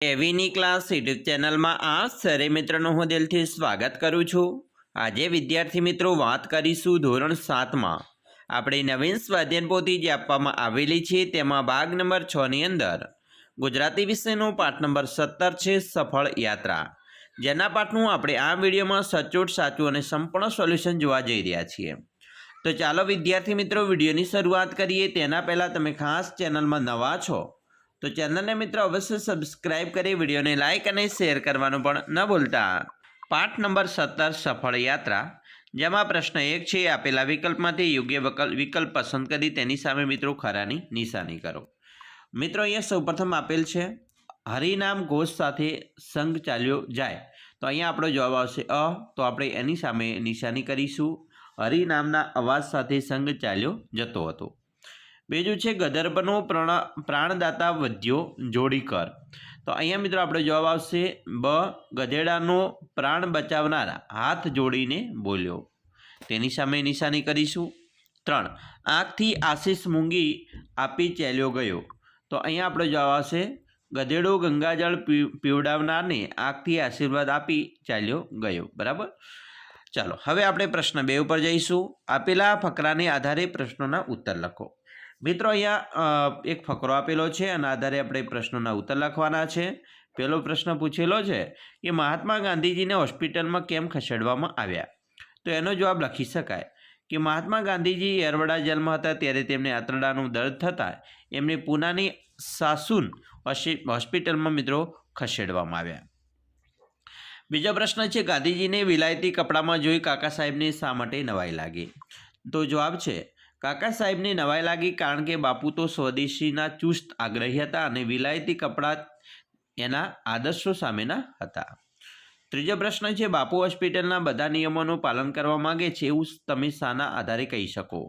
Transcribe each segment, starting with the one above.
એવીની class YouTube ચેનલમાં આ સરે મિત્રોનું હું દિલથી સ્વાગત કરું છું. આજે વિદ્યાર્થી મિત્રો વાત કરીશું ધોરણ સાતમાં. આપણી નવીન સ્વાધ્યાયન જે આપવામાં આવેલી છે તેમાં ભાગ નંબર છની અંદર. ગુજરાતી વિષયનો પાઠ નંબર સત્તર છે સફળ યાત્રા. જેના પાઠનું આપણે આ વિડીયોમાં સચોટ, સાચું અને સંપૂર્ણ સોલ્યુશન જોવા જઈ રહ્યા છીએ. તો ચાલો વિદ્યાર્થી મિત્રો વિડીયોની શરૂઆત કરીએ. તેના પહેલાં તમે ખાસ ચેનલમાં નવા છો તો ચેનલને મિત્રો અવશ્ય સબસ્ક્રાઇબ કરી, વિડીયોને લાઇક અને શેર કરવાનું પણ ન ભૂલતા. પાઠ નંબર સત્તર, સફળ યાત્રા. જેમાં પ્રશ્ન એક છે, આપેલા વિકલ્પમાંથી યોગ્ય વિકલ્પ પસંદ કરી તેની સામે મિત્રો ખરાની નિશાની કરો. મિત્રો અહીંયા સૌપ્રથમ આપેલ છે, હરિનામ ઘોષ સાથે સંઘ ચાલ્યો જાય. તો અહીંયા આપણો જવાબ આવશે અ, તો આપણે એની સામે નિશાની કરીશું. હરિનામના અવાજ સાથે સંઘ ચાલ્યો જતો હતો. બીજું છે ગદર્ભનો પ્રણ, પ્રાણદાતા વધ્યો, જોડી કર. તો અહીંયા મિત્રો આપણો જવાબ આવશે બ, ગધેડાનો પ્રાણ બચાવનાર, હાથ જોડીને બોલ્યો. તેની સામે નિશાની કરીશું. ત્રણ, આંખથી આશીષ મૂંગી આપી ચાલ્યો ગયો. તો અહીંયા આપણો જવાબ આવશે, ગધેડો ગંગાજળ પીવડાવનારને આંખથી આશીર્વાદ આપી ચાલ્યો ગયો. બરાબર? ચાલો, હવે આપણે પ્રશ્ન બે ઉપર જઈશું. આપેલા ફકરાને આધારે પ્રશ્નોના ઉત્તર લખો. મિત્રો અહીંયા એક ફકરો આપેલો છે અને આધારે આપણે પ્રશ્નોના ઉત્તર લખવાના છે. પહેલો પ્રશ્ન પૂછેલો છે કે મહાત્મા ગાંધીજીને હોસ્પિટલમાં કેમ ખસેડવામાં આવ્યા? તો એનો જવાબ લખી શકાય કે મહાત્મા ગાંધીજી એરવડા જેલમાં હતા ત્યારે તેમને આંતરડાનું દર્દ થતાં એમને પૂનાની સાસુન હોસ્પિટલમાં મિત્રો ખસેડવામાં આવ્યા. બીજો પ્રશ્ન છે, ગાંધીજીને વિલાયતી કપડામાં જોઈ કાકા સાહેબને શા માટે નવાઈ લાગી? તો જવાબ છે કાકા સાહેબને નવાઈ લાગી કારણ કે બાપુ તો સ્વદેશીના ચુસ્ત, આગ્રહી હતા અને વિલાયતી કપડાં એના આદર્શો સામેના હતા. ત્રીજો પ્રશ્ન છે, બાપુ હોસ્પિટલના બધા નિયમોનું પાલન કરવા માંગે છે એવું તમે શાના આધારે કહી શકો.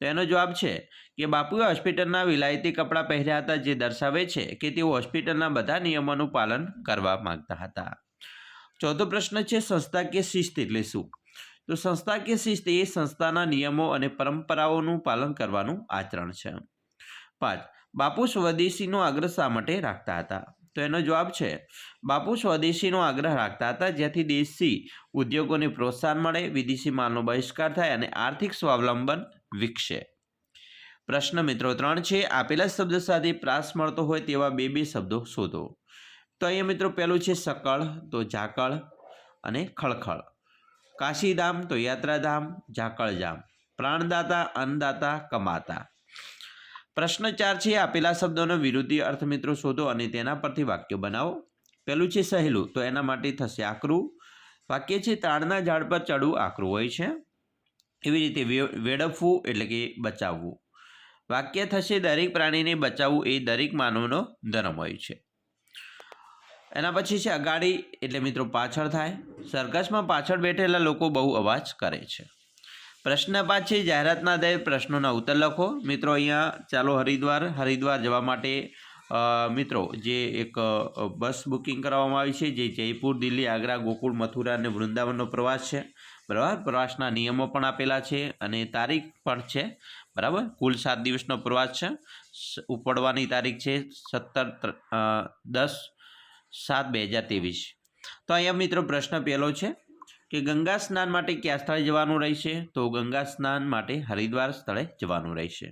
તો એનો જવાબ છે કે બાપુએ હોસ્પિટલના વિલાયતી કપડાં પહેર્યા હતા જે દર્શાવે છે કે તેઓ હોસ્પિટલના બધા નિયમોનું પાલન કરવા માંગતા હતા. ચોથો પ્રશ્ન છે સંસ્થાકીય શિસ્ત એટલે શું? તો સંસ્થાકીય શિસ્ત એ સંસ્થાના નિયમો અને પરંપરાઓનું પાલન કરવાનું આચરણ છે. પાંચ, બાપુ સ્વદેશીનો આગ્રહ શા માટે રાખતા હતા? તો એનો જવાબ છે, બાપુ સ્વદેશીનો આગ્રહ રાખતા હતા જેથી દેશી ઉદ્યોગોને પ્રોત્સાહન મળે, વિદેશી માલનો બહિષ્કાર થાય અને આર્થિક સ્વાવલંબન વિકસે. પ્રશ્ન મિત્રો ત્રણ છે, આપેલા શબ્દ સાથે પ્રાસ મળતો હોય તેવા બે બે શબ્દો શોધો. તો અહીંયા મિત્રો પહેલું છે સકળ, તો ઝાકળ અને ખળખળ. કાશીધામ તો યાત્રાધામ, ઝાકળધામ. પ્રાણદાતા, અન્નદાતા, કમાતા. પ્રશ્ન ચાર છે આપેલા શબ્દોનો વિરોધી અર્થ મિત્રો શોધો અને તેના પરથી વાક્ય બનાવો. પહેલું છે સહેલું, તો એના માટે થશે આકરું. વાક્ય છે તાળના ઝાડ પર ચડવું આકરું હોય છે. એવી રીતે વેડફવું એટલે કે બચાવવું. વાક્ય થશે, દરેક પ્રાણીને બચાવવું એ દરેક માનવનો ધર્મ હોય છે. એના પછી છે અગાડી, એટલે મિત્રો પાછળ થાય. સરઘસમાં પાછળ બેઠેલા લોકો બહુ અવાજ કરે છે. પ્રશ્ન પાંચ છે જાહેરાતના દય પ્રશ્નોના ઉત્તર લખો. મિત્રો અહીંયા ચાલો હરિદ્વાર હરિદ્વાર જવા માટે મિત્રો જે એક બસ બુકિંગ કરવામાં આવી છે જે જયપુર, દિલ્હી, આગ્રા, ગોકુળ, મથુરા અને વૃંદાવનનો પ્રવાસ છે. બરાબર? પ્રવાસના નિયમો પણ આપેલા છે અને તારીખ પણ છે. બરાબર? કુલ સાત દિવસનો પ્રવાસ છે. ઉપડવાની તારીખ છે સત્તર દસ સાત બે હજાર ત્રેવીસ. તો અહીંયા મિત્રો પ્રશ્ન પહેલો છે કે ગંગા સ્નાન માટે કયા સ્થળે જવાનું રહેશે? તો ગંગા સ્નાન માટે હરિદ્વાર સ્થળે જવાનું રહેશે.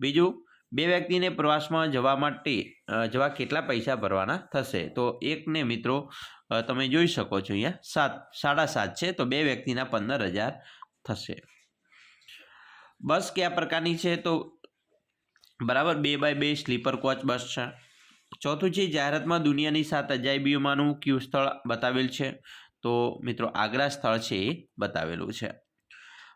બીજું, બે વ્યક્તિને પ્રવાસમાં જવા માટે જવા કેટલા પૈસા ભરવાના થશે? તો એકને મિત્રો તમે જોઈ શકો છો અહીંયા સાત, સાડા સાત છે, તો બે વ્યક્તિના પંદર હજાર થશે. બસ કયા પ્રકારની છે? તો બરાબર બે બાય બે સ્લીપર કોચ બસ છે. ચોથું છે, જાહેરાતમાં દુનિયાની સાત અજાયબીઓમાંનું કયું સ્થળ બતાવેલ છે? તો મિત્રો આગ્રા સ્થળ છે એ બતાવેલું છે.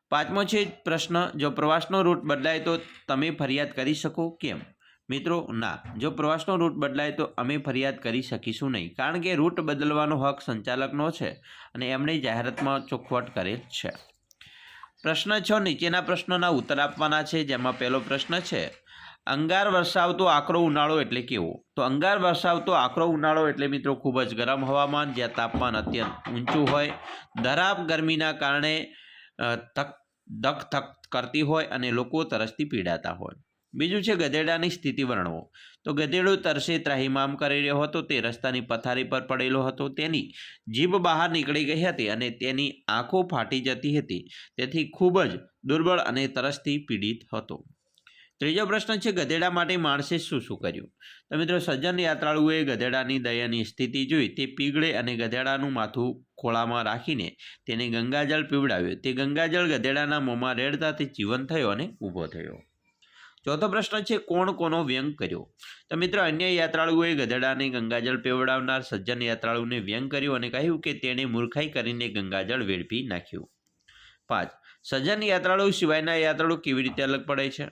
પાંચમો છે, પ્રશ્ન, જો પ્રવાસનો રૂટ બદલાય તો તમે ફરિયાદ કરી શકો? કેમ? મિત્રો, ના. જો પ્રવાસનો રૂટ બદલાય તો અમે ફરિયાદ કરી શકીશું નહીં. કારણ કે રૂટ બદલવાનો હક સંચાલકનો છે અને એમણે જાહેરાતમાં ચોખવટ કરેલ છે. પ્રશ્ન છ, નીચેના પ્રશ્નોના ઉત્તર આપવાના છે, જેમાં પહેલો પ્રશ્ન છે અંગાર વરસાવતો આકરો ઉનાળો એટલે કેવો? તો અંગાર વરસાવતો આકરો ઉનાળો એટલે મિત્રો ખૂબ જ ગરમ હવામાન, જ્યાં તાપમાન અત્યંત ઊંચું હોય. ધરાબ ગરમીના કારણે ધક ધક ધક કરતી હોય અને લોકો તરસથી પીડાતા હોય. બીજું છે ગધેડાની સ્થિતિ વર્ણવો. તો ગધેડો તરસે ત્રાહિમામ કરી રહ્યો હતો, તે રસ્તાની પથારી પર પડેલો હતો. તેની જીભ બહાર નીકળી ગઈ હતી અને તેની આંખો ફાટી જતી હતી. તેથી ખૂબ જ દુર્બળ અને તરસથી પીડિત હતો. ત્રીજો પ્રશ્ન છે, ગધેડા માટે માણસે શું શું કર્યું? તો મિત્રો, સજ્જન યાત્રાળુએ ગધેડાની દયાની સ્થિતિ જોઈ. તે પીગળે અને ગધેડાનું માથું ખોળામાં રાખીને તેને ગંગાજળ પીવડાવ્યું. તે ગંગાજળ ગધેડાના મોંમાં રેડતા તે જીવન થયો અને ઊભો થયો. ચોથો પ્રશ્ન છે, કોણ કોનો વ્યંગ કર્યો? તો મિત્રો, અન્ય યાત્રાળુઓએ ગધેડાને ગંગાજળ પીવડાવનાર સજ્જન યાત્રાળુને વ્યંગ કર્યો અને કહ્યું કે તેણે મૂર્ખાઈ કરીને ગંગાજળ વેડફી નાખ્યું. પાંચ. સજ્જન યાત્રાળુ સિવાયના યાત્રાળુ કેવી રીતે અલગ પડે છે?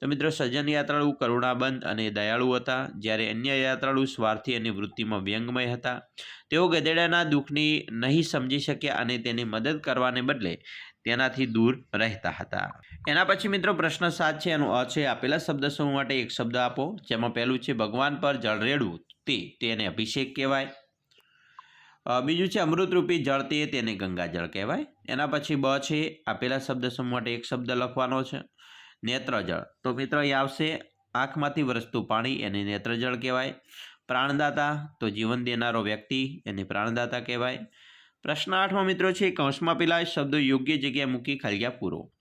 તો મિત્રો સજ્જન યાત્રાળુ કરુણાબંધ અને દયાળુ હતા. જ્યારે અન્ય યાત્રાળુ સ્વાર્થી અને વૃત્તિમાં વ્યંગમય હતા. તેઓ ગધેડાના દુઃખની નહીં સમજી શક્યા અને તેની મદદ કરવાને બદલે તેનાથી દૂર રહેતા હતા. એના પછી મિત્રો, પ્રશ્ન સાત છે. એનો અ છે, આપેલા શબ્દ સમૂહ માટે એક શબ્દ આપો, જેમાં પહેલું છે, ભગવાન પર જળ રેડવું તે તેને અભિષેક કહેવાય. બીજું છે અમૃતરૂપી જળ તે તેને ગંગાજળ કહેવાય. એના પછી બ છે આપેલા શબ્દ સમૂહ માટે એક શબ્દ લખવાનો છે. નેત્રજળ. તો મિત્રો, એ આવશે આંખમાંથી વરસતું પાણી, એને નેત્રજળ કહેવાય. પ્રાણદાતા, તો જીવન દેનારો વ્યક્તિ, એને પ્રાણદાતા કહેવાય. પ્રશ્ન આઠમાં મિત્રો છે કૌંસમાં પેલા શબ્દો યોગ્ય જગ્યાએ મૂકી ખાલિયા પૂરો.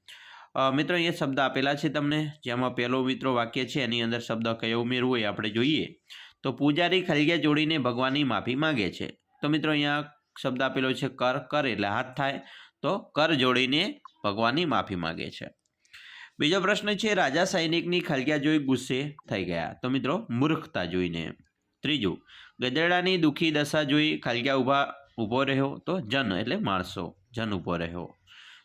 મિત્રો એ શબ્દ આપેલા છે તમને. જેમાં પહેલો મિત્રો વાક્ય છે, એની અંદર શબ્દ કયો ઉમેરવો એ આપણે જોઈએ. તો પૂજારી ખલગ્યા જોડીને ભગવાનની માફી માંગે છે. તો મિત્રો અહીંયા શબ્દ આપેલો છે કર કર એટલે હાથ થાય. તો કર જોડીને ભગવાનની માફી માંગે છે. બીજો પ્રશ્ન છે, રાજા સૈનિકની ખલગ્યા જોઈ ગુસ્સે થઈ ગયા. તો મિત્રો મૂર્ખતા જોઈને. ત્રીજું, ગધેડાની દુઃખી દશા જોઈ ખલગ્યા ઊભા, ઊભો રહ્યો તો જન એટલે માણસો, જન ઊભો રહ્યો.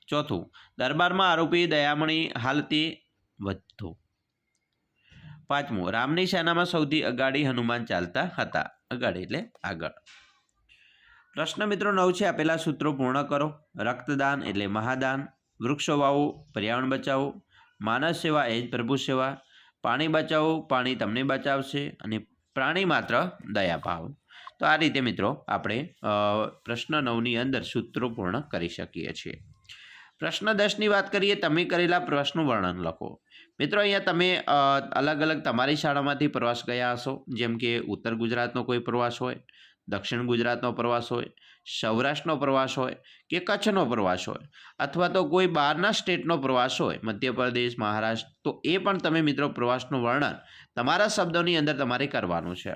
ચોથું, દરબારમાં આરોપી દયામણી હાલતી વધતો પાંચમું, રામની સેનામાં સૌથી અગાડી હનુમાન ચાલતા હતા. અગાડી એટલે આગળ. પ્રશ્ન મિત્રો નવ છે. આપેલા સૂત્રો પૂર્ણ કરો. રક્તદાન એટલે મહાદાન, વૃક્ષો વાવો, પર્યાવરણ બચાવો માનવ સેવા એ જ પ્રભુ સેવા, પાણી બચાવો, પાણી તમને બચાવશે અને પ્રાણી માત્ર દયા ભાવ તો આ રીતે મિત્રો આપણે પ્રશ્ન નવની અંદર સૂત્રો પૂર્ણ કરી શકીએ છીએ. પ્રશ્ન દસની વાત કરીએ, તમે કરેલા પ્રવાસનું વર્ણન લખો. મિત્રો અહીંયા તમે અલગ અલગ તમારી શાળામાંથી પ્રવાસ ગયા હશો. જેમ કે ઉત્તર ગુજરાતનો કોઈ પ્રવાસ હોય દક્ષિણ ગુજરાતનો પ્રવાસ હોય, સૌરાષ્ટ્રનો પ્રવાસ હોય કે કચ્છનો પ્રવાસ હોય અથવા તો કોઈ બહારના સ્ટેટનો પ્રવાસ હોય, મધ્યપ્રદેશ, મહારાષ્ટ્ર, તો એ પણ તમે મિત્રો પ્રવાસનું વર્ણન તમારા શબ્દોની અંદર તમારે કરવાનું છે.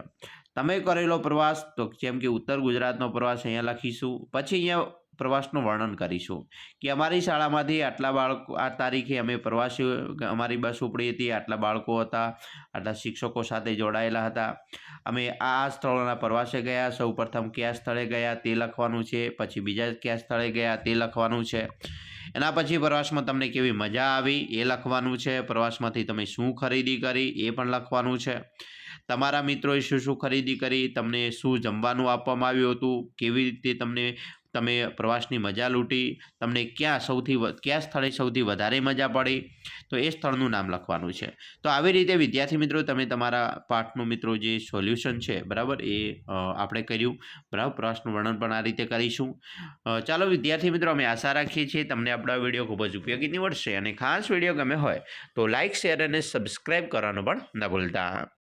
તમે કરેલો પ્રવાસ, તો જેમ કે ઉત્તર ગુજરાતનો પ્રવાસ અહીંયા લખીશું, પછી અહીંયા પ્રવાસનું વર્ણન કરીશું કે અમારી શાળામાંથી આટલા બાળકો, આ તારીખે અમે પ્રવાસીઓ, અમારી બસ ઉપડી હતી, આટલા બાળકો હતા, આટલા શિક્ષકો સાથે જોડાયેલા હતા. અમે આ સ્થળોના પ્રવાસે ગયા, સૌ પ્રથમ કયા સ્થળે ગયા, તે લખવાનું છે, પછી બીજા કયા સ્થળે ગયા, તે લખવાનું છે. એના પછી પ્રવાસમાં તમને કેવી મજા આવી, એ લખવાનું છે, પ્રવાસમાંથી તમે શું ખરીદી કરી, એ પણ લખવાનું છે. તમારા મિત્રોએ શું શું ખરીદી કરી, તમને શું જમવાનું આપવામાં આવ્યું હતું, કેવી રીતે તમને તમે પ્રવાસની મજા લૂંટી, તમને ક્યાં સૌથી કયા સ્થળે સૌથી વધારે મજા પડી? તો એ સ્થળનું નામ લખવાનું છે. તો આવી રીતે વિદ્યાર્થી મિત્રો, તમે તમારા પાઠનું મિત્રો જે સોલ્યુશન છે, બરાબર, એ આપણે કર્યું. બરાબર, પ્રવાસનું વર્ણન પણ આ રીતે કરીશું. ચાલો વિદ્યાર્થી મિત્રો, અમે આશા રાખીએ છીએ તમને આપણો વીડિયો ખૂબ જ ઉપયોગી નીવડશે અને ખાસ વીડિયો ગમે હોય તો લાઇક શેર અને સબસ્ક્રાઈબ કરવાનું પણ ન ભૂલતા.